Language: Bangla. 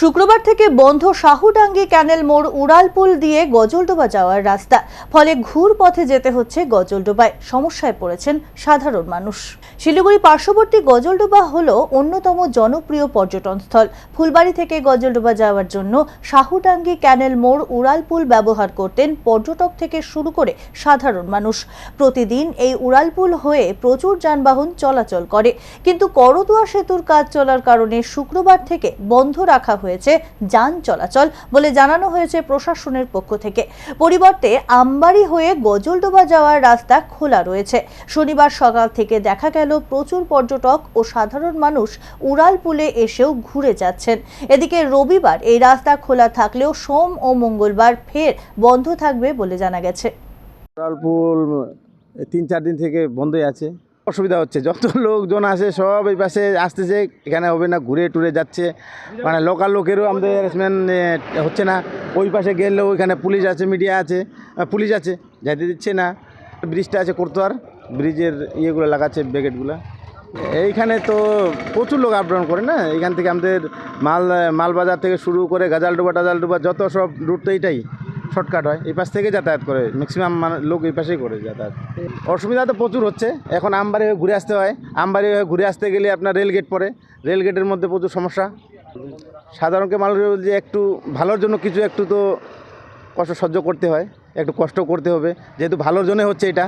শুক্রবার থেকে বন্ধ শাহুডাঙ্গি ক্যানেল মোড় উড়ালপুল দিয়ে গজলডোবা যাওয়ার রাস্তা। ফলে ঘুর পথে যেতে হচ্ছে গজলডোবায়। সমস্যায় পড়েছেন সাধারণ মানুষ। শিলিগুড়ি পার্শ্ববর্তী গজলডোবা হল অন্যতম জনপ্রিয় পর্যটনস্থল ফুলবাড়ি থেকে গজলডোবা যাওয়ার জন্য শাহুডাঙ্গি ক্যানেল মোড় উড়ালপুল ব্যবহার করতেন পর্যটক থেকে শুরু করে সাধারণ মানুষ। প্রতিদিন এই উড়ালপুল হয়ে প্রচুর যানবাহন চলাচল করে। কিন্তু করদোয়া সেতুর কাজ চলার কারণে শুক্রবার থেকে বন্ধ রাখা হয়েছে যান চলাচল বলে জানানো হয়েছে প্রশাসনের পক্ষ থেকে। পরিবর্তে আমবাড়ি হয়ে গজলডোবা যাওয়ার রাস্তা খোলা রয়েছে। শনিবার সকাল থেকে দেখা গেল প্রচুর পর্যটক ও সাধারণ মানুষ উড়ালপুলে এসেও ঘুরে যাচ্ছেন। এদিকে রবিবার এই রাস্তা খোলা থাকলেও সোম ও মঙ্গলবার ফের বন্ধ থাকবে বলে জানা গেছে। তিন চার দিন থেকে বন্ধই আছে। অসুবিধা হচ্ছে। যত লোকজন আসে, সব এই পাশে আসতেছে। এখানে হবে না, ঘুরে টুরে যাচ্ছে। মানে লোকাল লোকেরও আমাদের হ্যারাসমেন্ট হচ্ছে না। ওই পাশে গেলেও ওইখানে পুলিশ আছে মিডিয়া আছে। পুলিশ আছে, যাইতে দিচ্ছে না। ব্রিজটা আছে করতোয়ার ব্রিজের ইয়েগুলো লাগাচ্ছে, ব্যাগেটগুলো। এইখানে তো প্রচুর লোক আপডাউন করে না? এখান থেকে আমাদের মাল, মালবাজার থেকে শুরু করে গাজালডোবা টাজালডোবা যত সব রুট তো এইটাই শর্টকাট হয়, এই পাশ থেকে যাতায়াত করে ম্যাক্সিমাম লোক এই পাশেই করে যাতায়াত। অসুবিধা তো প্রচুর হচ্ছে, এখন আমবাড়ি হয়ে ঘুরে আসতে হয়। আমবাড়ি হয়ে ঘুরে আসতে গেলে আপনার রেলগেট পড়ে রেল গেটের মধ্যে প্রচুর সমস্যা। সাধারণকে মানুষ যে একটু ভালোর জন্য কিছু একটু তো কষ্ট সহ্য করতে হয়, একটু কষ্ট করতে হবে, যেহেতু ভালোর জন্য হচ্ছে এটা।